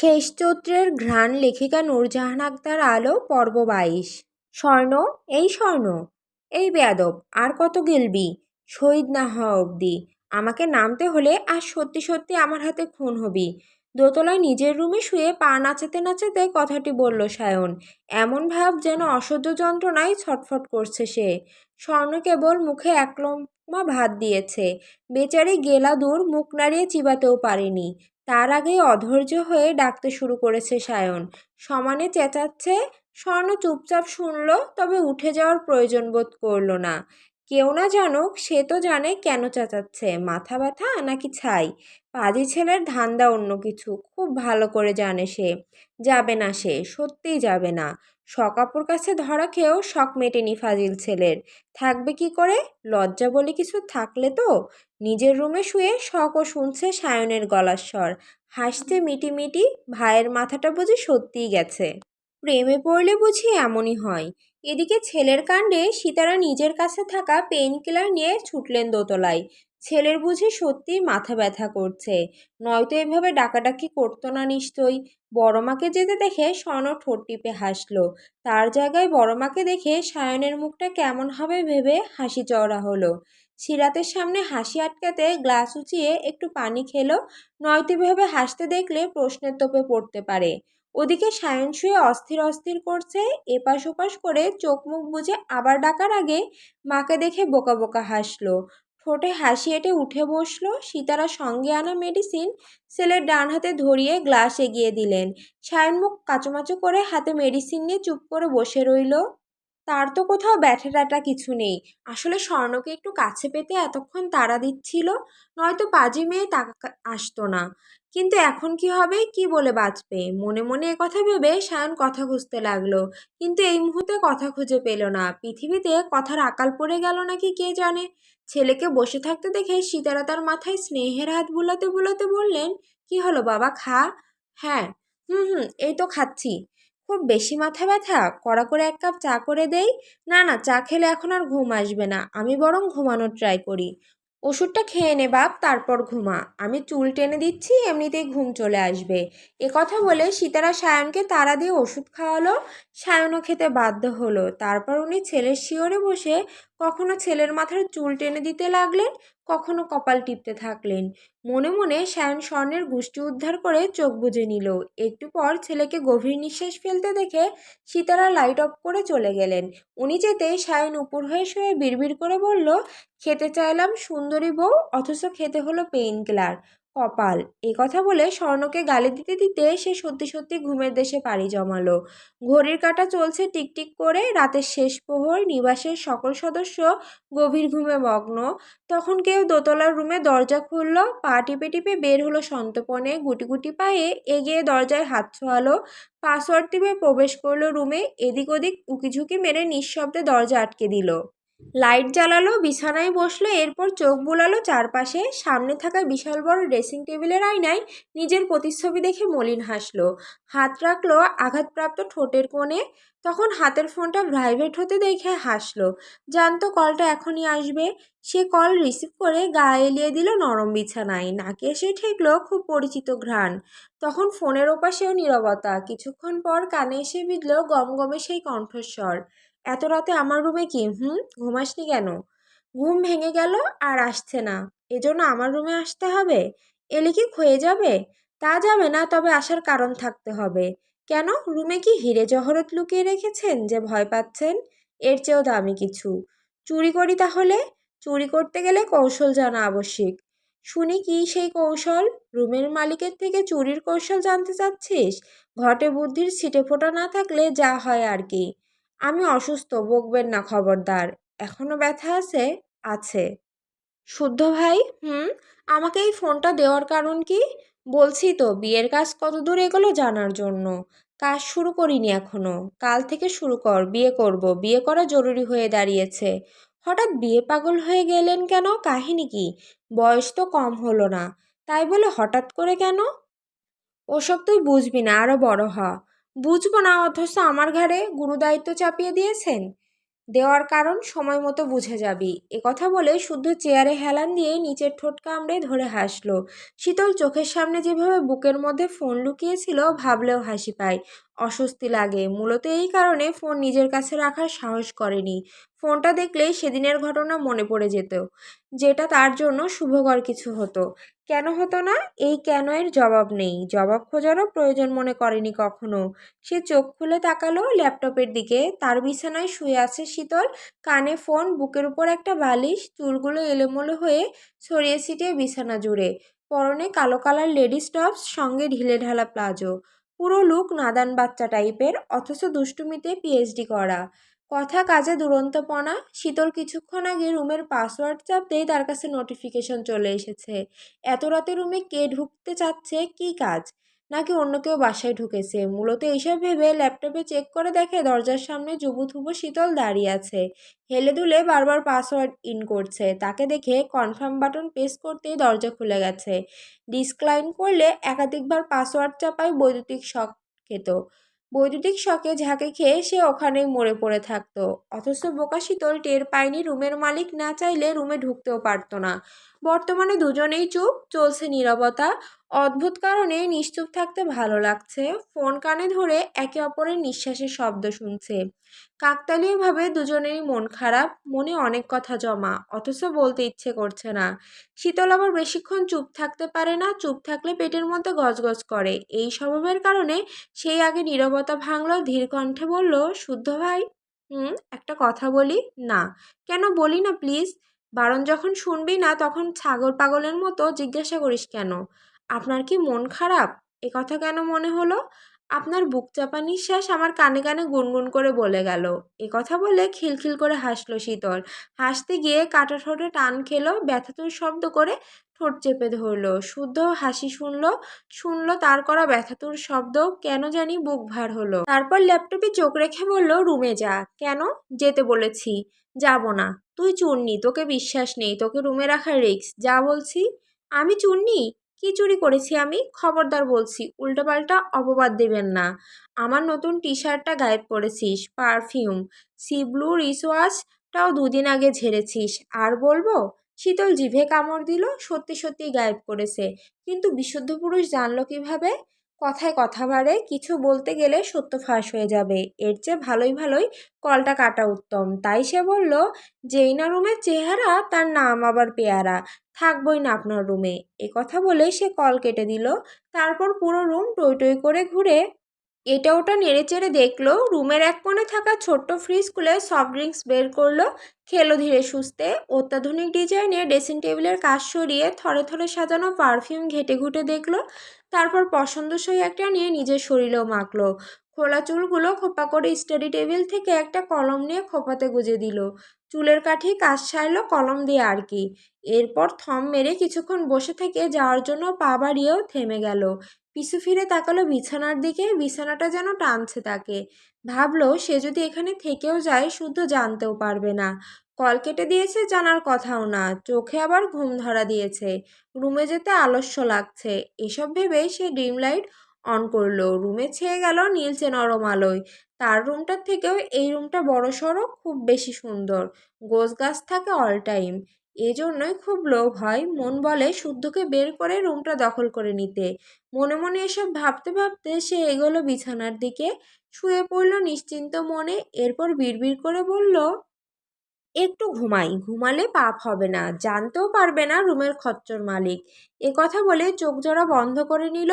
শেষ চৈত্রের ঘ্রাণ লেখিকা নূরজাহান আক্তার আলো, পর্ব বাইশ। স্বর্ণ, এই স্বর্ণ। এই বেয়াদব, আর কত গেলবি? শহীদ না হওয়া অবধি। আমাকে নামতে হলে আর সত্যি সত্যি আমার হাতে খুন হবি। দোতলায় নিজের রুমে শুয়ে পা নাচাতে নাচাতে কথাটি বলল সায়ন। এমন ভাব যেন অসহ্য যন্ত্রণায় ছটফট করছে সে। স্বর্ণ কেবল মুখে এক লম্বা ভাত দিয়েছে। বেচারি গেলা দূর মুখ নাড়িয়ে চিবাতেও পারেনি। তার আগেই অধৈর্য হয়ে ডাকতে শুরু করেছে সায়ন। সমানে চেঁচাচ্ছে, স্বর্ণ চুপচাপ শুনল, তবে উঠে যাওয়ার প্রয়োজন বোধ করল না। কেউ না জানুক, সে তো জানে কেন চেঁচাচ্ছে। মাথা ব্যথা নাকি ছাই? পাজি ছেলের ধান্দা অন্য কিছু, খুব ভালো করে জানে সে। যাবে না সে, সত্যিই যাবে না। শকাপুর কাছে ধরা খেয়েও শখ মেটেনি ফাজিল ছেলের। থাকবে কি করে? লজ্জা বলে কিছু থাকলে তো? নিজের রুমে শুয়ে শখও শুনছে সায়নের গলার স্বর। হাসতে মিটি মিটি, ভাইয়ের মাথাটা বুঝি সত্যিই গেছে। প্রেমে পড়লে বুঝি এমনই হয়। এদিকে ছেলের কাণ্ডে সীতারা নিজের কাছে থাকা পেন কিলার নিয়ে ছুটলেন দোতলায়। ছেলের বুঝি সত্যিই মাথা ব্যথা করছে। নয়তো এভাবে ডাকাডাকি করতো না নিশ্চয়ই। বড়মাকে যেতে দেখে স্বর্ণ ঠোঁট টিপে হাসলো। তার জায়গায় বড়মাকে দেখে সায়নের মুখটা কেমন হবে ভেবে হাসি চওড়া হলো। সিরাতের সামনে হাসি আটকাতে গ্লাস উঁচিয়ে একটু পানি খেলো। নয়তো এভাবে হাসতে দেখলে প্রশ্নের তোপে পড়তে পারে। ওদিকে সায়ন শুয়ে অস্থির অস্থির করছে। এপাশ ওপাশ করে চোখ মুখ বুঝে আবার ডাকার আগে মাকে দেখে বোকা বোকা হাসলো। ঠোঁটে হাসি এঁটে উঠে বসল। সীতারা সঙ্গে আনা মেডিসিন ছেলের ডান হাতে ধরিয়ে গ্লাস এগিয়ে দিলেন। সায়ন মুখ কাচোমাচো করে হাতে মেডিসিন নিয়ে চুপ করে বসে রইল। তার তো কোথাও ব্যাঠে ডাটা কিছু নেই। আসলে স্বর্ণকে একটু কাছে পেতে এতক্ষণ তাড়া দিচ্ছিল, নয়তো পাজি মেয়ে তাকা আসতো না। কিন্তু এখন কি হবে, কি বলে বাঁচবে? মনে মনে কথা ভেবে সায়ন কথা খুঁজতে লাগল। কিন্তু এই মুহূর্তে কথা খুঁজে পেল না। পৃথিবীতে কথার আকাল পড়ে গেল নাকি কে জানে? ছেলেকে বসে থাকতে দেখে সীতারা তার মাথায় স্নেহের হাত বুলাতে বুলাতে বললেন, কি হলো বাবা, খা? হ্যাঁ হুম হুম, এই তো খাচ্ছি। খুব বেশি মাথা ব্যথা? কড়া করে এক কাপ চা করে দেই? না না, চা খেলে এখন আর ঘুম আসবে না। আমি বরং ঘুমানোর ট্রাই করি। ওষুধটা খেয়ে নে বাপ, তারপর ঘুমা। আমি চুল টেনে দিচ্ছি, এমনিতেই ঘুম চলে আসবে। এ কথা বলে সীতারা সায়নকে তারা দিয়ে ওষুধ খাওয়ালো। সায়নও খেতে বাধ্য হলো। তারপর উনি ছেলের শিওরে বসে কখনো ছেলের মাথার চুল টেনে দিতে লাগলেন, কখনো কপাল টিপতে থাকলেন। মনে মনে সায়ন স্বর্ণের গোষ্ঠী উদ্ধার করে চোখ বুজে নিল। একটু পর ছেলেকে গভীর নিঃশ্বাস ফেলতে দেখে সীতারা লাইট অফ করে চলে গেলেন। উনি যেতে সায়ন উপর হয়ে শুয়ে বিড়বিড় করে বলল, খেতে চাইলাম সুন্দরী বউ, অথচ খেতে হলো পেইন কিলার কপাল। এ কথা বলে স্বর্ণকে গালি দিতে দিতে সে সত্যি সত্যি ঘুমের দেশে পাড়ি জমালো। ঘড়ির কাঁটা চলছে টিকটিক করে, রাতের শেষ প্রহর, নিবাসের সকল সদস্য গভীর ঘুমে মগ্ন। তখন কেউ দোতলার রুমে দরজা খুলল, পা টিপে টিপে বের হলো সন্তপনে, গুটি গুটি পায়ে এগিয়ে দরজায় হাত ছোঁয়ালো। পাসওয়ার্ড টিপে প্রবেশ করল রুমে, এদিক ওদিক উকিঝুঁকি মেরে নিঃশব্দে দরজা আটকে দিল। লাইট জ্বালালো, বিছানায় বসল, এরপর চোখ বুলালো চারপাশে। সামনে থাকা বিশাল বড় ড্রেসিং টেবিলের আয়নায় নিজের প্রতিচ্ছবি দেখে মলিন হাসলো। হাত রাখল আঘাতপ্রাপ্ত ঠোঁটের কোণে। তখন হাতের ফোনটা প্রাইভেট হতে দেখে হাসলো। জানতো কলটা এখনই আসবে। সে কল রিসিভ করে গা এলিয়ে দিল নরম বিছানায়। নাকে এসে ঠেকলো খুব পরিচিত ঘ্রাণ। তখন ফোনের ওপাশেও নীরবতা। কিছুক্ষণ পর কানে এসে বিঁধল গমগমে সেই কণ্ঠস্বর। এত রাতে আমার রুমে কি? হুম? ঘুমাসনি কেন? ঘুম ভেঙে গেল আর আসছে না। এজন্য আমার রুমে আসতে হবে? এলে কি ক্ষয়ে যাবে? তা যাবে না, তবে আসার কারণ থাকতে হবে। কেন? রুমে কি হিরে জহরত লুকিয়ে রেখেছেন যে ভয় পাচ্ছেন? এর চেয়েও দামি কিছু। চুরি করি তাহলে? চুরি করতে গেলে কৌশল জানা আবশ্যিক। শুনি কি সেই কৌশল? রুমের মালিকের থেকে চুরির কৌশল জানতে চাচ্ছিস? ঘটে বুদ্ধির ছিটে ফোটা না থাকলে যা হয় আর কি। আমি অসুস্থ, বকবেন না, খবরদার। এখনও ব্যথা আছে? আছে। শুদ্ধ ভাই, হুম? আমাকে এই ফোনটা দেওয়ার কারণ কি? বলছি তো, বিয়ের কাজ কত দূর এগোলো জানার জন্য। কাজ শুরু করিনি এখনও। কাল থেকে শুরু কর, বিয়ে করব। বিয়ে করা জরুরি হয়ে দাঁড়িয়েছে। হঠাৎ বিয়ে পাগল হয়ে গেলেন কেন? কাহিনী কি? বয়স তো কম হলো না। তাই বলে হঠাৎ করে কেন? ওসব তুই বুঝবি না আরও বড় হ। বুঝব না, অথচ আমার ঘাড়ে গুরুদায়িত্ব চাপিয়ে দিয়েছেন। দেওয়ার কারণ সময় মতো বুঝে যাবি। কথা বলে শুদ্ধ চেয়ারে হেলান দিয়ে নিচের ঠোঁট কামড়ে ধরে হাসলো। শীতল চোখের সামনে যেভাবে বুকের মধ্যে ফোন লুকিয়েছিল, ভাবলেও হাসি পায়। অস্বস্তি লাগে। মূলত এই কারণে ফোন নিজের কাছে রাখার সাহস করেনি। ফোনটা দেখলেই সেদিনের ঘটনা মনে পড়ে যেত, যেটা তার জন্য শুভকর কিছু হতো। কেন হতো না? এই কেন এর জবাব নেই। জবাব খোঁজারও প্রয়োজন মনে করেনি কখনো। সে চোখ খুলে তাকালো ল্যাপটপের দিকে। তার বিছানায় শুয়ে আছে শীতল। কানে ফোন, বুকের উপর একটা বালিশ, চুলগুলো এলোমেলো হয়ে ছড়িয়ে ছিটিয়ে বিছানা জুড়ে। পরনে কালো কালার লেডিস টপস, সঙ্গে ঢিলে ঢালা প্লাজো। পুরো লুক নাদান বাচ্চা টাইপের, অথচ দুষ্টুমিতে পিএইচডি করা। কথা কাজে দুরন্তপনা, শীতল কিছুক্ষণ আগে রুমের পাসওয়ার্ড চাপতেই তার কাছে নোটিফিকেশন চলে এসেছে। এত রাতে রুমে কে ঢুকতে চাচ্ছে, কি কাজ? নাকি অন্য কেউ বাসায় ঢুকেছে? মূলত এইসব ভেবে ল্যাপটপে চেক করে দেখে দরজার সামনে জুবুথুবু শীতল দাঁড়িয়ে আছে। হেলে দুলে বারবার পাসওয়ার্ড ইন করছে। তাকে দেখে কনফার্ম বাটন প্রেস করতেই দরজা খুলে গেছে। ডিসক্লাইন করলে একাধিকবার পাসওয়ার্ড চাপায় বৈদ্যুতিক শক খেত। বৈদ্যুতিক শকে ঝাঁকে খেয়ে সে ওখানেই মরে পড়ে থাকতো। অথচ বোকা শীতল টের পায়নি রুমের মালিক না চাইলে রুমে ঢুকতেও পারতো না। বর্তমানে দুজনেই চুপ, চলছে নীরবতা। অদ্ভুত কারণে নিশ্চুপ থাকতে ভালো লাগছে। ফোন কানে ধরে একে অপরের নিঃশ্বাসের শব্দ শুনছে। কাকতালীয়ভাবে দুজনেরই মন খারাপ, মনে অনেক কথা জমা, অথচ বলতে ইচ্ছে করছে না। শীতল আবার বেশিক্ষণ চুপ থাকতে পারে না, চুপ থাকলে পেটের মধ্যে গজগজ করে। এই স্বভাবের কারণে সেই আগে নীরবতা ভাঙল, ধীর কণ্ঠে বলল, শুদ্ধ ভাই, হুম, একটা কথা বলি? না। কেন বলি না, প্লিজ? বারণ যখন শুনবি না, তখন ছাগল পাগলের মতো জিজ্ঞাসা করিস কেন? আপনার কি মন খারাপ? কথা কেন মনে হলো? আপনার বুক চাপা নিঃশ্বাস আমার কানে কানে গুনগুন করে বলে গেল। এ কথা বলে খিলখিল করে হাসলো শীতল। হাসতে গিয়ে কাটা ঠোঁটে টান খেলো, ব্যথাতুর শব্দ করে ঠোঁট চেপে ধরলো। শুদ্ধ হাসি শুনলো শুনলো তার করা ব্যথাতুর শব্দ, কেন জানি বুক ভার হলো। তারপর ল্যাপটপে চোখ রেখে বলল, রুমে যা। কেন? যেতে বলেছি। যাব না। তুই চুননি তোকে বিশ্বাস নেই, তোকে রুমে রাখার রিক্স যা বলছি। আমি চুননি কি চুরি করেছি আমি? খবরদার বলছি, উল্টোপাল্টা অপবাদ দেবেন না। আমার নতুন টি শার্টটা গায়েব করেছিস, পারফিউম, সি ব্লু রিসওয়াশটাও দুদিন আগে ঝেড়েছিস। আর বলব, শীতল জিভে কামড় দিল, সত্যি সত্যি গায়েব করেছে। কিন্তু বিশুদ্ধ পুরুষ জানলো কীভাবে? কথায় কথা বাড়ে কিছু বলতে গেলে সত্য ফাঁস হয়ে যাবে। এর চেয়ে ভালোই ভালোই কলটা কাটা উত্তম। তাই সে বলল যেই না রুমের চেহারা, তার নাম আবার পেয়ারা। থাকবই না আপনার রুমে। এ কথা বলে সে কল কেটে দিল। তারপর পুরো রুম টই টই করে ঘুরে এটা ওটা নেড়েচেড়ে দেখল, রুমের এক কোণে থাকা ছোট্ট ফ্রিজ খুলে সফট ড্রিঙ্কস বের করল, খেলো ধীরে সুস্থে। অত্যাধুনিক ডিজাইনের ড্রেসিং টেবিলের কাজ সরিয়ে থরে থরে সাজানো পারফিউম ঘেটে ঘুটে দেখল তারপর পছন্দসই একটা নিয়ে নিজের শরীরেও মাখলো। খোলা চুলগুলো খোপা করে স্টাডি টেবিল থেকে একটা কলম নিয়ে খোপাতে গুজে দিল। চুলের কাঠি কাজ সারলো কলম দিয়ে আর কি। এরপর থম মেরে কিছুক্ষণ বসে থেকে যাওয়ার জন্য পা বাড়িয়েও থেমে গেল। পিছু ফিরে তাকালো বিছানার দিকে, বিছানাটা যেন টানছে তাকে। ভাবলো সে যদি এখানে থেকেও যায় শুদ্ধ জানতেও পারবে না। কল কেটে দিয়েছে, জানার কথাও না। চোখে আবার ঘুম ধরা দিয়েছে। রুমে যেতে আলস্য লাগছে। এসব ভেবে সে ড্রিম লাইট অন করল। রুমে ছেয়ে গেল নীলচে নরম আলোয়। তার রুমটার থেকেও এই রুমটা বড় সড়ো, খুব বেশি সুন্দর। গোছ গাছ থাকে অল টাইম এজন্যই খুব লোভ হয় মন বলে শুদ্ধকে বের করে রুমটা দখল করে নিতে। মনে মনে এসব ভাবতে ভাবতে সে এগোলো বিছানার দিকে। শুয়ে পড়ল নিশ্চিন্ত মনে। এরপর বিড়বিড় করে বলল একটু ঘুমাই। ঘুমালে পাপ হবে না। জানতেও পারবে না রুমের খচ্চর মালিক। এ কথা বলে চোখ জোড়া বন্ধ করে নিল।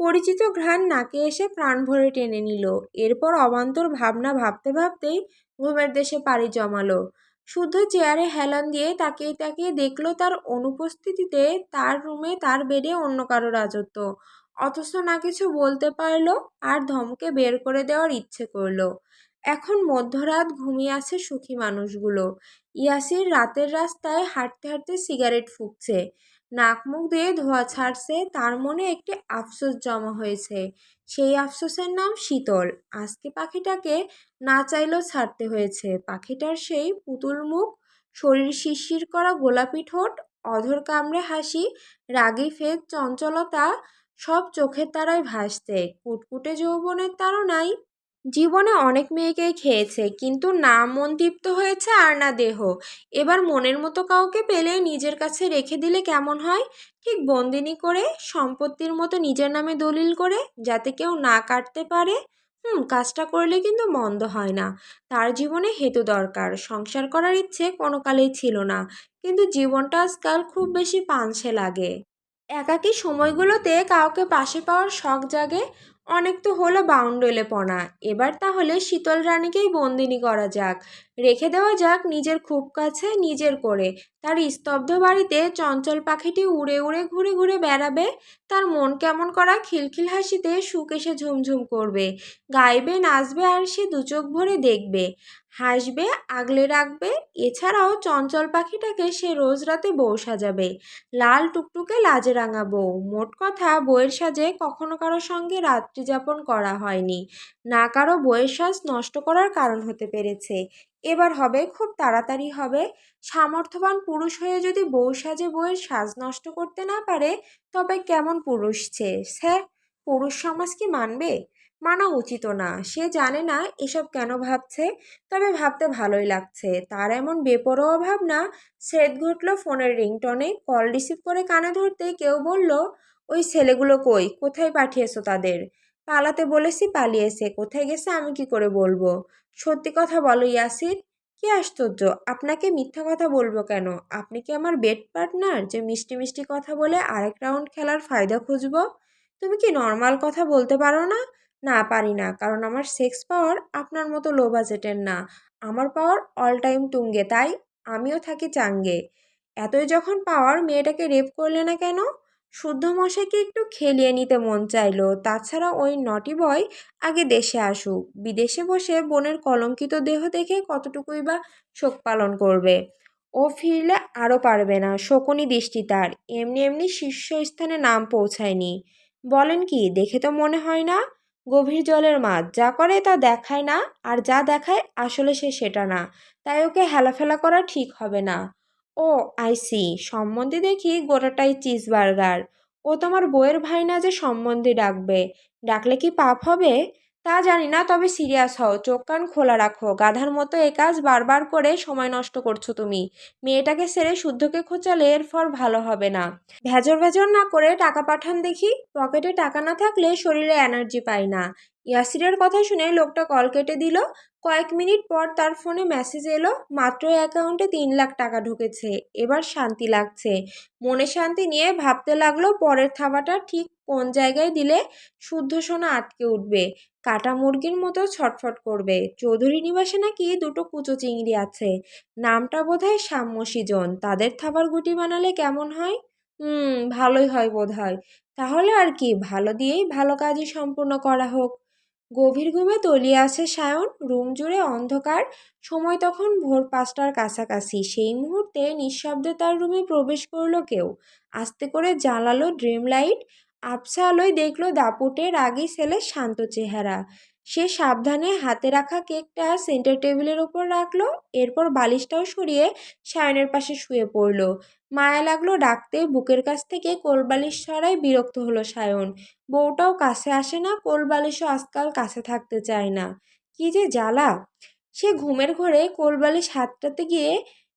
পরিচিত ঘ্রাণ নাকে এসে প্রাণ ভরে টেনে নিল। এরপর অবান্তর ভাবনা ভাবতে ভাবতেই ঘুমের দেশে পাড়ি জমালো। শুদ্ধ চেয়ারে হেলান দিয়ে তাকিয়ে তাকিয়ে দেখল তার অনুপস্থিতিতে তার রুমে তার বেডে অন্য কারও রাজত্ব। অথচ না কিছু বলতে পারল আর ধমকে বের করে দেওয়ার ইচ্ছে করল। এখন মধ্যরাত ঘুমিয়ে আছে সুখী মানুষগুলো। ইয়াসির রাতের রাস্তায় হাঁটতে হাঁটতে সিগারেট ফুঁকছে। নাক মুখ দিয়ে ধোয়া ছাড়ছে, তার মনে একটি আফসোস জমা হয়েছে। সেই আফসোসের নাম শীতল। আজকে পাখিটাকে না চাইলেও ছাড়তে হয়েছে। পাখিটার সেই পুতুল মুখ, শরীর শিরশির করা গোলাপি ঠোঁট, অধর কামড়ে হাসি, রাগি ফেদ চঞ্চলতা, সব চোখের তারায় ভাসতে কুটকুটে যৌবনের তাড়নায় জীবনে অনেক মেয়েকেই খেয়েছে, কিন্তু না মন দীপ্ত হয়েছে আর না দেহ। এবার মনের মতো কাউকে পেলে নিজের কাছে রেখে দিলে কেমন হয়? ঠিক বন্দিনী করে, সম্পত্তির মতো নিজের নামে দলিল করে, যাতে কেউ না কাটতে পারে? হুম, কাজটা করলে কিন্তু মন্দ হয় না। তার জীবনে হেতু দরকার, সংসার করার ইচ্ছে কোনো কালেই ছিল না, কিন্তু জীবনটা আজকাল খুব বেশি পানসে লাগে। একাকী সময়গুলোতে কাউকে পাশে পাওয়ার শখ জাগে অনেক তো হলো বাউন্ডলে পনা এবার তাহলে শীতল রানীকেই বন্দিনী করা যাক। রেখে দেওয়া যাক নিজের খুব কাছে, নিজের করে। তার স্তব্ধ বাড়িতে চঞ্চল পাখিটি উড়ে উড়ে ঘুরে ঘুরে বেড়াবে। তার মন কেমন করা খিলখিল হাসিতে সুখ এসে ঝুমঝুম করবে। গাইবে, নাচবে আর সে দুচোখ ভরে দেখবে। হাসবে, আগলে রাখবে। এছাড়াও চঞ্চল পাখিটাকে সে রোজ রাতে বউ সাজাবে। লাল টুকটুকে লাজে রাঙা বউ মোট কথা বইয়ের সাজে কখনো কারও সঙ্গে রাত্রি যাপন করা হয়নি। না কারও বইয়ের সাজ নষ্ট করার কারণ হতে পেরেছে। এবার হবে, খুব তাড়াতাড়ি হবে। সামর্থ্যবান পুরুষ হয়ে যদি বউ সাজে বইয়ের সাজ নষ্ট করতে না পারে, তবে কেমন পুরুষ সে? স্যার, পুরুষ সমাজ কি মানবে? মানা উচিত না। সে জানে না এসব কেন ভাবছে। তবে ভাবতে ভালোই লাগছে। তার এমন বেপরোয়া ভাবনা স্রেদ ঘটল ফোনের রিংটনে। কল রিসিভ করে কানে ধরতে কেউ বলল, ওই ছেলেগুলো কই? কোথায় পাঠিয়েছো তাদের? পালাতে বলেছি, পালিয়েছে। কোথায় গেছে আমি কি করে বলব? সত্যি কথা বলো ইয়াসির, কি আশ্চর্য! আপনাকে মিথ্যা কথা বলব কেন? আপনি কি আমার বেড পার্টনার যে মিষ্টি মিষ্টি কথা বলে আরেক রাউন্ড খেলার ফায়দা খুঁজবো? তুমি কি নর্মাল কথা বলতে পারো না? না, পারি না। কারণ আমার সেক্স পাওয়ার আপনার মতো লো বাজেটের না। আমার পাওয়ার অল টাইম টুঙ্গে তাই আমিও থাকি চাঙ্গে। এতই যখন পাওয়ার মেয়েটাকে রেপ করলে না কেন? শুদ্ধ মশাইকে একটু খেলিয়ে নিতে মন চাইলো। তাছাড়া ওই নটি বয় আগে দেশে আসুক। বিদেশে বসে বোনের কলঙ্কিত দেহ দেখে কতটুকুই বা শোক পালন করবে। ও ফিরলে আরও পারবে না, শকুনি দৃষ্টি তার। এমনি এমনি শীর্ষস্থানে নাম পৌঁছায়নি। বলেন কি, দেখে তো মনে হয় না? গভীর জলের মাছ, যা করে তা দেখায় না, আর যা দেখায় আসলে সে সেটা না। তাই ওকে হেলাফেলা করা ঠিক হবে না। ও আইসি সম্বন্ধে দেখি গোটাটাই চিজ বার্গার ও তোমার বইয়ের ভাই না যে সম্বন্ধে ডাকবে। ডাকলে কি পাপ হবে? তা জানি না, তবে সিরিয়াস হও। চোখ কান খোলা রাখো। গাধার মতো এ কাজ বারবার করে সময় নষ্ট করছ তুমি। মেয়েটাকে সেরে শুদ্ধকে খোঁচালে এর ফল ভালো হবে না। ভেজর ভেজর না করে টাকা পাঠান দেখি। পকেটে টাকা না থাকলে শরীরে এনার্জি পায় না। ইয়াসিরের কথা শুনে লোকটা কল কেটে দিল। কয়েক মিনিট পর তার ফোনে মেসেজ এলো মাত্র অ্যাকাউন্টে তিন লাখ টাকা ঢুকেছে। এবার শান্তি লাগছে। মনে শান্তি নিয়ে ভাবতে লাগল পরের থাবাটা ঠিক কোন জায়গায় দিলে শুদ্ধ সোনা আটকে উঠবে। কাটা মুরগির মতো ছটফট করবে। চৌধুরী নিবাসে নাকি দুটো কুচো চিংড়ি আছে। নামটা বোধহয় সাম্য সৃজন। তাদের থাবার গুটি বানালে কেমন হয়? হুম, ভালোই হয় বোধ হয় তাহলে আর কি, ভালো দিয়েই ভালো কাজই সম্পূর্ণ করা হোক। গভীর ঘুমে তলিয়ে আছে সায়ন। রুম জুড়ে অন্ধকার। সময় তখন ভোর পাঁচটার কাছাকাছি। সেই মুহূর্তে নিঃশব্দে তার রুমে প্রবেশ করল কেউ। আস্তে করে জ্বালালো ড্রিম লাইট আপসা আলোয় দেখল দাপুটের আগেই ছেলের শান্ত চেহারা। সে সাবধানে হাতে রাখা কেকটা সেন্টার টেবিলের ওপর রাখল, এরপর বালিশটাও সরিয়ে সায়নের পাশে শুয়ে পড়ল। মায়া লাগল ডাকতে, বুকের কাছ থেকে কোলবালিশ সরাই বিরক্ত হলো সায়ন। বউটাও কাছে আসে না কোলবালিশও আজকাল কাছে থাকতে চায় না। কি যে জ্বালা! সে ঘুমের ঘরে কোলবালিশ হাতটাতে গিয়ে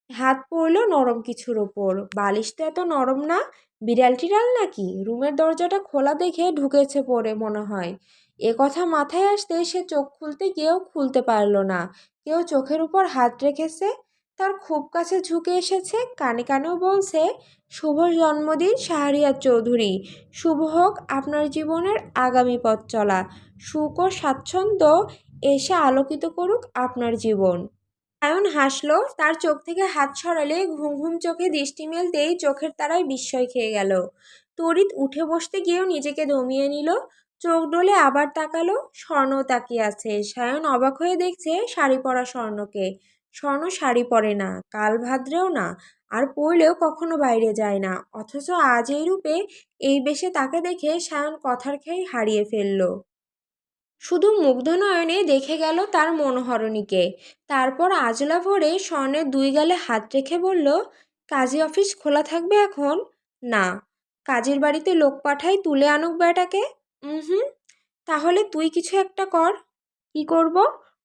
হাত পড়ল নরম কিছুর ওপর। বালিশ তো এত নরম না বিড়াল টিড়াল নাকি রুমের দরজাটা খোলা দেখে ঢুকেছে পড়ে মনে হয়। এ কথা মাথায় আসতে সে চোখ খুলতে গিয়েও খুলতে পারল না। কেউ চোখের উপর হাত রেখেছে, তার খুব কাছে ঝুঁকে এসেছে, কানে কানেও বলছে, শুভ জন্মদিন শাহরিয়ার চৌধুরী। শুভ হোক আপনার জীবনের আগামী পথ চলা। সুখ ও স্বাচ্ছন্দ্য এসে আলোকিত করুক আপনার জীবন। সায়ন হাসলো, তার চোখ থেকে হাত সরালে ঘুম ঘুম চোখে দৃষ্টি মেলতেই চোখের তারায় বিস্ময় খেয়ে গেল। তড়িৎ উঠে বসতে গিয়েও নিজেকে দমিয়ে নিল চোখ ডলে আবার তাকালো স্বর্ণ তাকিয়ে আছে। সায়ন অবাক হয়ে দেখছে শাড়ি পরা স্বর্ণকে। স্বর্ণ শাড়ি পরে না, কাল ভাদ্রেও না, আর পরলেও কখনো বাইরে যায় না। অথচ আজ এই রূপে, এই বেশে তাকে দেখে সায়ন কথার খেয়ে হারিয়ে ফেলল। শুধু মুগ্ধ নয়নে দেখে গেল তার মনোহরণীকে। তারপর আজলা ভরে স্বর্ণের দুই গালে হাত রেখে বলল, কাজী অফিস খোলা থাকবে এখন? না। কাজের বাড়িতে লোক পাঠাই তুলে আনুক বেটাকে হুম তাহলে তুই কিছু একটা কর। কি করব?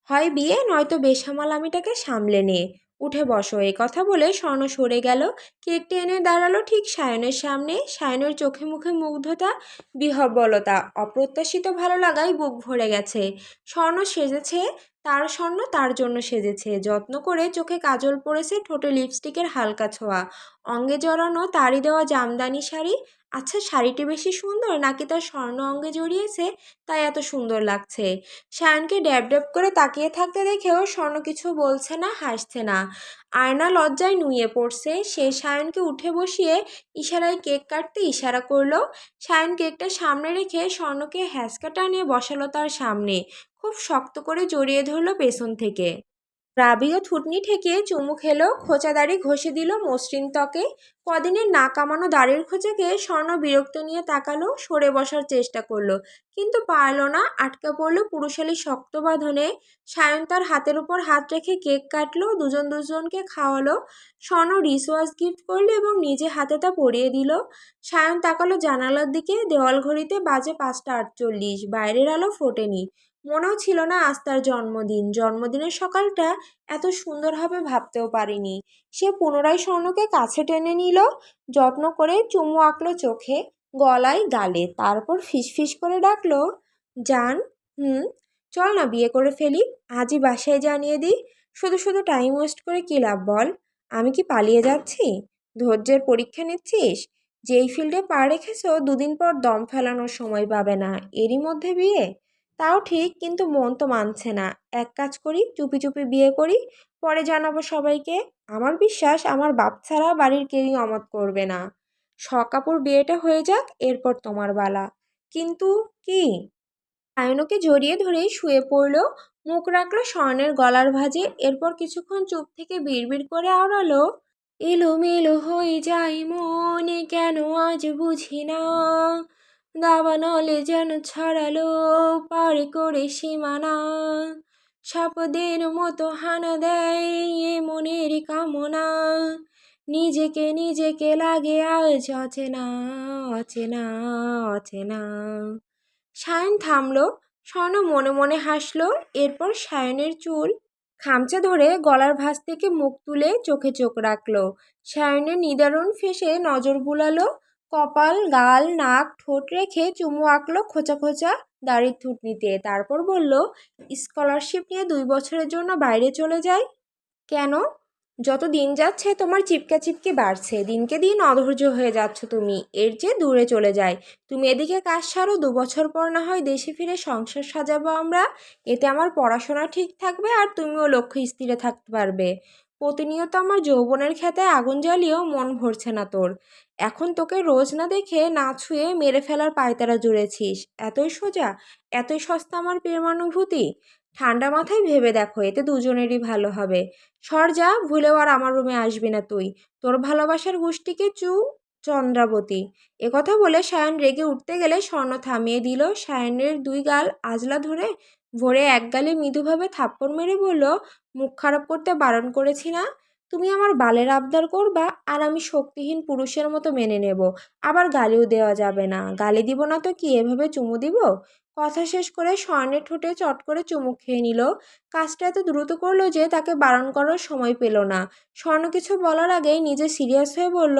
হয় বিয়ে, নয়তো বেসামাল আমিটাকে সামলে নে। উঠে বসো এ কথা বলে স্বর্ণ সরে গেল। কেকটা এনে দাঁড়াল ঠিক সায়নের সামনে। সায়নের চোখে মুখে মুগ্ধতা বিহব্বলতা অপ্রত্যাশিত ভালো লাগায় বুক ভরে গেছে। স্বর্ণ সেজেছে, তার স্বর্ণ তার জন্য সেজেছে। যত্ন করে চোখে কাজল পড়েছে ঠোঁটে লিপস্টিকের হালকা ছোঁয়া। অঙ্গে জড়ানো তারই দেওয়া জামদানি শাড়ি। আচ্ছা শাড়িটি বেশি সুন্দর নাকি তার স্বর্ণ অঙ্গে জড়িয়েছে? তাই এত সুন্দর লাগছে। সায়নকে ড্যাব ড্যাব করে তাকিয়ে থাকতে দেখেও স্বর্ণ কিছু বলছে না, হাসছে না। আয়না লজ্জায় নুয়ে পড়ছে। সে সায়নকে উঠে বসিয়ে, ইশারায় কেক কাটতে ইশারা করল। সায়ন কেকটা সামনে রেখে স্বর্ণকে হ্যাঁচকা টানিয়ে বসালো তার সামনে। খুব শক্ত করে জড়িয়ে ধরলো পেছন থেকে। রাবিও থুতনি ঠেকিয়ে চুমু খেলো, খোঁচা দাড়ি ঘষে দিল মসৃণ ত্বকে। কদিনের না কামানো দাড়ির খোঁচাকে স্বর্ণ বিরক্ত নিয়ে তাকালো, সরে বসার চেষ্টা করল। কিন্তু পারল না, আটকে পড়ল পুরুষালী শক্ত বাঁধনে। সায়ন তার হাতের উপর হাত রেখে কেক কাটলো, দুজন দুজনকে খাওয়ালো। স্বর্ণ রিসওয়াজ গিফট করল এবং নিজে হাতে তা পরিয়ে দিল। সায়ন তাকালো জানালার দিকে, দেওয়াল ঘড়িতে বাজে পাঁচটা আটচল্লিশ, বাইরের আলো ফোটেনি। মনেও ছিল না আজ তার জন্মদিন। জন্মদিনের সকালটা এত সুন্দর হবে ভাবতেও পারিনি। সে পুনরায় স্বর্ণকে কাছে টেনে নিল, যত্ন করে চুমু আঁকলো চোখে, গলায় গালে, তারপর ফিসফিস করে ডাকলো, জান, হুম, চল না বিয়ে করে ফেলি, আজই বাসায় জানিয়ে দিই, শুধু শুধু টাইম ওয়েস্ট করে কী লাভ বল? আমি কি পালিয়ে যাচ্ছি? ধৈর্যের পরীক্ষা নিচ্ছিস? যেই ফিল্ডে পা রেখেছ, দুদিন পর দম ফেলানোর সময় পাবে না। এরই মধ্যে বিয়ে? তাও ঠিক, কিন্তু মন তো মানছে না। এক কাজ করি, চুপি চুপি বিয়ে করি, পরে জানাব সবাইকে, আমার বিশ্বাস, আমার বাপ ছাড়া বাড়ির কেউই অমত করবে না। শকাপুর বিয়েটা হয়ে যাক, এরপর তোমার বালা। কিন্তু কি? আয়নকে জড়িয়ে ধরেই শুয়ে পড়ল, মুখ রাখল স্বর্ণের গলার ভাঁজে, এরপর কিছুক্ষণ চুপ থেকে বিড়বিড় করে আওড়ালো, এলোমেলো হয়ে যায় মনে, কেন আজ বুঝি না? দাবানলে যেন ছড়ালো পার করে সীমানা। সাপদের মতো হানা দেয় এ মনের কামনা। নিজেকে নিজেকে লাগে আজ অচেনা অচেনা অচেনা। সায়ন থামলো স্বর্ণ মনে মনে হাসলো, এরপর সায়নের চুল খামচা ধরে গলার ভাঁজ থেকে মুখ তুলে চোখে চোখ রাখল। সায়নের নিদারুণ ফেসে নজর বুলালো কপাল, গাল, নাক, ঠোঁট রেখে চুমু আঁকলো খোঁচা খোঁচা দাড়ির থুতনিতে। তারপর বলল, স্কলারশিপ নিয়ে দুই বছরের জন্য বাইরে চলে যাই? কেন? যত দিন যাচ্ছে তোমার চিপকা চিপকে বাড়ছে। দিনকে দিন অধৈর্য হয়ে যাচ্ছ তুমি। এর চেয়ে দূরে চলে যাই। তুমি এদিকে কাজ সারো, দু বছর পর না হয় দেশে ফিরে সংসার সাজাবো আমরা। এতে আমার পড়াশোনা ঠিক থাকবে আর তুমিও লক্ষ্য স্থিরে থাকতে পারবে। প্রতিনিয়ত আমার যৌবনের খেতে আগুন জ্বালিয়েও মন ভরছে না তোর। এখন তোকে রোজ না দেখে না ছুঁয়ে মেরে ফেলার পায়তারা জুড়েছিস। এতই সোজা, এতই সস্তা আমার প্রেমানুভূতি? ঠান্ডা মাথায় ভেবে দেখো, এতে দুজনেরই ভালো হবে। সর যা, ভুলেও আর আমার রুমে আসবি না তুই। তোর ভালোবাসার গোষ্ঠীকে চু, চন্দ্রাবতী। একথা বলে সায়ন রেগে উঠতে গেলে স্বর্ণ থামিয়ে দিল। সায়নের দুই গাল আজলা ধরে ভরে এক গালে মৃদুভাবে থাপ্পড় মেরে বলল, মুখ খারাপ করতে বারণ করেছি না? তুমি আমার বালের আবদার করবা, আর আমি শক্তিহীন পুরুষের মতো মেনে নেব। আবার গালিও দেওয়া যাবে না। গালি দিব না তো কি? এভাবে চুমু দিব? কথা শেষ করে স্বর্ণের ঠোঁটে চট করে চুমু খেয়ে নিল। কাজটা এত দ্রুত করল যে তাকে বারণ করার সময় পেল না। স্বর্ণ কিছু বলার আগেই নিজে সিরিয়াস হয়ে বলল,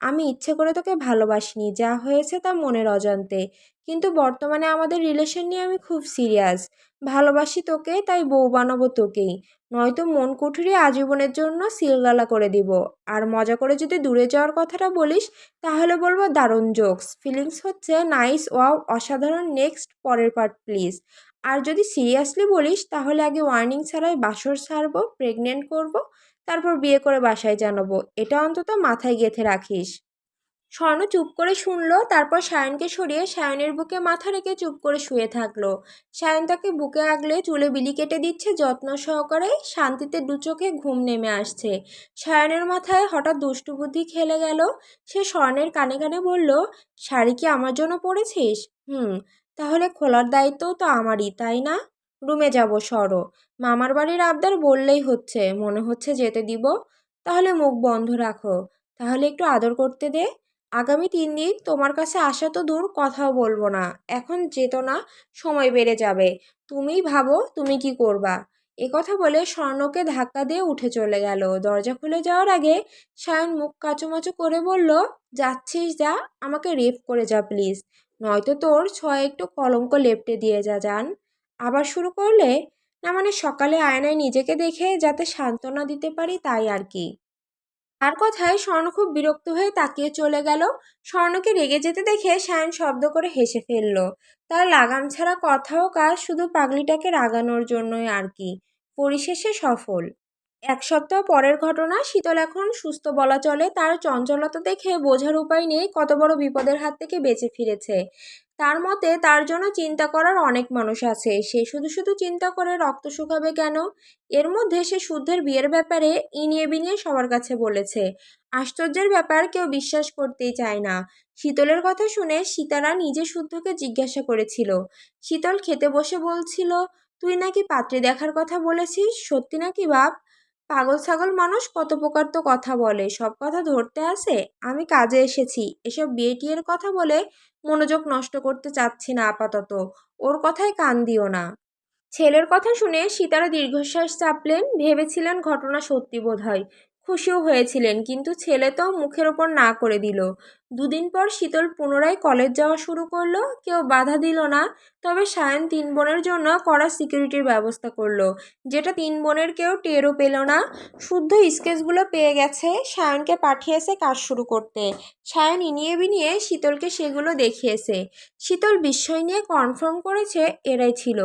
আমি ইচ্ছে করে তোকে ভালোবাসিনি। যা হয়েছে তা মনের অজান্তে। কিন্তু বর্তমানে আমাদের রিলেশন নিয়ে আমি খুব সিরিয়াস ভালোবাসি তোকে, তাই বউ বানাবো তোকেই। নয়তো মন কুঠুরি আজীবনের জন্য সিলগালা করে দিব। আর মজা করে যদি দূরে যাওয়ার কথাটা বলিস, তাহলে বলব দারুণ জোকস ফিলিংস হচ্ছে নাইস ওয়াও অসাধারণ নেক্সট পরের পার্ট প্লিজ আর যদি সিরিয়াসলি বলিস, তাহলে আগে ওয়ার্নিং ছাড়াই বাসর ছাড়বো প্রেগনেন্ট করব, তারপর বিয়ে করে বাসায় জানাব। এটা অন্তত মাথায় গেঁথে রাখিস। স্বর্ণ চুপ করে শুনলো, তারপর সায়নকে সরিয়ে সায়নের বুকে মাথা রেখে চুপ করে শুয়ে থাকল। সায়ন তাকে বুকে আগলে চুলে বিলি কেটে দিচ্ছে, যত্ন সহকারে শান্তিতে দু চোখে ঘুম নেমে আসছে। সায়নের মাথায় হঠাৎ দুষ্টু বুদ্ধি খেলে গেল। সে স্বর্ণের কানে কানে বলল, শাড়ি কি আমার জন্য পরেছিস? হুম, তাহলে খোলার দায়িত্বও তো আমারই, তাই না? রুমে যাব, সরো। মামার বাড়ির আবদার বললেই হচ্ছে, মনে হচ্ছে যেতে দিব। তাহলে মুখ বন্ধ রাখো। তাহলে একটু আদর করতে দে। আগামী তিন দিন তোমার কাছে আসা তো দূর, কথাও বলব না। এখন যেত না, সময় বেড়ে যাবে। তুমিই ভাবো, তুমি কি করবা? এ কথা বলে স্বর্ণকে ধাক্কা দিয়ে উঠে চলে গেল। দরজা খুলে যাওয়ার আগে সায়ন মুখ কাচুমাচু করে বলল, যাচ্ছিস যা, আমাকে রেপ করে যা প্লিজ। নয়তো তোর ছয় একটু কলঙ্ক লেপটে দিয়ে যা যান আবার শুরু করলে, না মানে সকালে আয়নায় নিজেকে দেখে যাতে সান্ত্বনা দিতে পারি তাই আর কি। তার কথায় স্বর্ণ খুব বিরক্ত হয়ে তাকিয়ে চলে গেল। স্বর্ণকে রেগে যেতে দেখে সায়ন শব্দ করে হেসে ফেলল। তার লাগাম ছাড়া কথাও কাজ শুধু পাগলিটাকে রাগানোর জন্যই আর কি। পরিশেষে সফল। এক সপ্তাহ পরের ঘটনা, শীতল এখন সুস্থ বলা চলে, তার চঞ্চলতা দেখে বোঝার উপায় নেই কত বড় বিপদের হাত থেকে বেঁচে ফিরেছে। তার মতে তার জন্য চিন্তা করার অনেক মানুষ আছে। সে শুধু শুধু চিন্তা করে রক্ত শুকাবে কেন? এর মধ্যে সে শুদ্ধের বিয়ের ব্যাপারে ইনিয়ে বিনিয়ে সবার কাছে বলেছে। আশ্চর্যের ব্যাপার, কেউ বিশ্বাস করতেই চায় না। শীতলের কথা শুনে সীতারা নিজে শুদ্ধকে জিজ্ঞাসা করেছিল। শীতল খেতে বসে বলছিল, তুই নাকি পাত্রে দেখার কথা বলেছিস? সত্যি নাকি বাপ? পাগল ছাগল মানুষ কত প্রকার তো কথা বলে, সব কথা ধরতে আসে? আমি কাজে এসেছি। এসব বিয়ে টিয়ের কথা বলে মনোযোগ নষ্ট করতে চাচ্ছি না আপাতত। ওর কথায় কান দিও না। ছেলের কথা শুনে সীতারা দীর্ঘশ্বাস চাপলেন। ভেবেছিলেন ঘটনা সত্যি বোধ হয় খুশিও হয়েছিলেন, কিন্তু ছেলে তো মুখের ওপর না করে দিল। দুদিন পর শীতল পুনরায় কলেজ যাওয়া শুরু করল, কেউ বাধা দিল না, তবে সায়ন তিন বোনের জন্য কড়া সিকিউরিটির ব্যবস্থা করল, যেটা তিন বোনের কেউ টেরও পেল না। শুদ্ধ স্কেচগুলো পেয়ে গেছে, সায়নকে পাঠিয়েছে কাজ শুরু করতে। সায়ন ইনিয়ে বিনিয়ে শীতলকে সেগুলো দেখিয়েছে। শীতল বিস্ময় নিয়ে কনফার্ম করেছে, এরাই ছিল।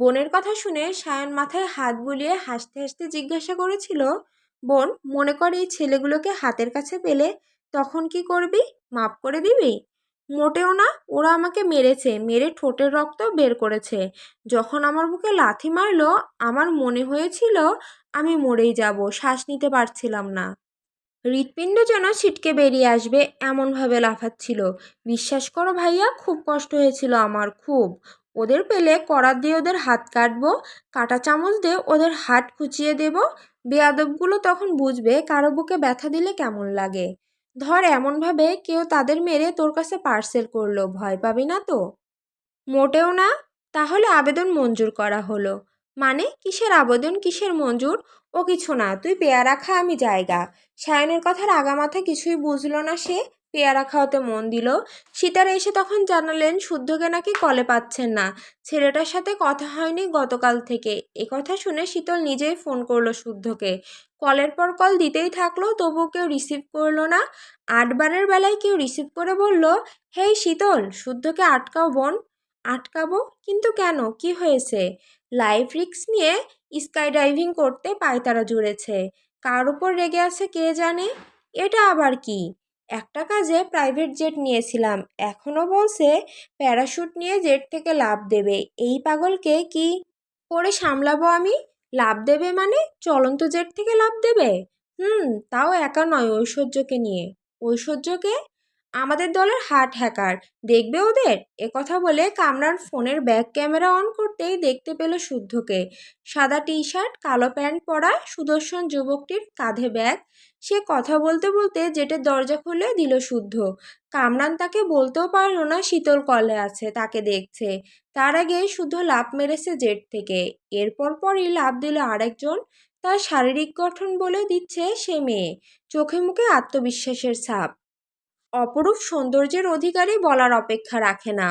বোনের কথা শুনে সায়ন মাথায় হাত বুলিয়ে হাসতে হাসতে জিজ্ঞাসা করেছিল বোন, মনে কর এই ছেলেগুলোকে হাতের কাছে পেলে তখন কি করবি? মাপ করে দিবি? মোটেও না, ওরা আমাকে মেরেছে, মেরে ঠোঁটের রক্ত বের করেছে। যখন আমার বুকে লাথি মারলো, আমার মনে হয়েছিল আমি মরেই যাব, শ্বাস নিতে পারছিলাম না। হৃৎপিণ্ড যেন ছিটকে বেরিয়ে আসবে, এমনভাবে লাফাচ্ছিল। বিশ্বাস করো ভাইয়া, খুব কষ্ট হয়েছিল আমার, খুব। ওদের পেলে করাত দিয়ে ওদের হাত কাটবো, কাটা চামচ দিয়ে ওদের হাত খুঁচিয়ে দেব। বেয়াদবগুলো তখন বুঝবে কারও বুকে ব্যথা দিলে কেমন লাগে। ধর এমনভাবে কেউ তাদের মেরে তোর কাছে পার্সেল করল, ভয় পাবি না তো? মোটেও না। তাহলে আবেদন মঞ্জুর করা হলো। মানে কিসের আবেদন, কিসের মঞ্জুর? ও কিছু না, তুই পেয়ারা খা আমি জায়গা। সায়নের কথার আগামাথা কিছুই বুঝলো না সে। পেয়ারা খাওয়াতে মন দিল। সীতারা এসে তখন জানালেন শুদ্ধকে নাকি কলে পাচ্ছেন না। ছেলেটার সাথে কথা হয়নি গতকাল থেকে। এ কথা শুনে শীতল নিজেই ফোন করল শুদ্ধকে। কলের পর কল দিতেই থাকল তবু কেউ রিসিভ করল না। আটবারের বেলায় কেউ রিসিভ করে বলল, হেই শীতল, শুদ্ধকে আটকাও বোন। আটকাবো? কিন্তু কেন? কি হয়েছে? লাইফ রিক্স নিয়ে স্কাই ডাইভিং করতে পায়তারা জুড়েছে। কার উপর রেগে আছে কে জানে? এটা আবার কি? একটা কাজে প্রাইভেট জেট নিয়েছিলাম। এখনও বলছে প্যারাশুট নিয়ে জেট থেকে লাভ দেবে। এই পাগলকে কি করে সামলাবো আমি? লাভ দেবে মানে চলন্ত জেট থেকে লাভ দেবে? হুম, তাও একা নয় ঐশ্বর্যকে নিয়ে। ঐশ্বর্যকে আমাদের দলের হার্ট হ্যাকার। দেখবে ওদের? কথা বলে কামরার ফোনের ব্যাক ক্যামেরা অন করতেই দেখতে পেল শুদ্ধকে। সাদা টি শার্ট কালো প্যান্ট পরা সুদর্শন যুবকটির কাঁধে ব্যাগ। সে কথা বলতে বলতে জেটের দরজা খুলে দিল শুদ্ধ। কামরান তাকে বলতেও পারল না শীতল কলে আছে, তাকে দেখছে। তার আগে শুদ্ধ লাভ মেরেছে জেট থেকে। এরপর পরই লাভ দিল আরেকজন। তার শারীরিক গঠন বলে দিচ্ছে সে মেয়ে। চোখে মুখে আত্মবিশ্বাসের ছাপ। অপরূপ সৌন্দর্যের অধিকারী বলার অপেক্ষা রাখে না।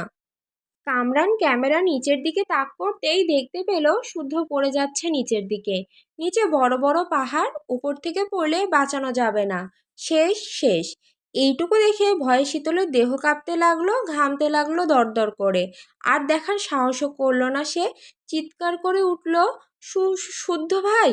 কামরান ক্যামেরা নিচের দিকে তাক করতেই দেখতে পেল শুদ্ধ পড়ে যাচ্ছে নিচের দিকে। নিচে বড় বড় পাহাড়, উপর থেকে পড়লে বাঁচানো যাবে না। শেষ শেষ। এইটুকু দেখে ভয়ে শীতলের দেহ কাঁপতে লাগল, ঘামতে লাগল দরদর করে। আর দেখার সাহসও করল না সে। চিৎকার করে উঠল শুদ্ধ ভাই!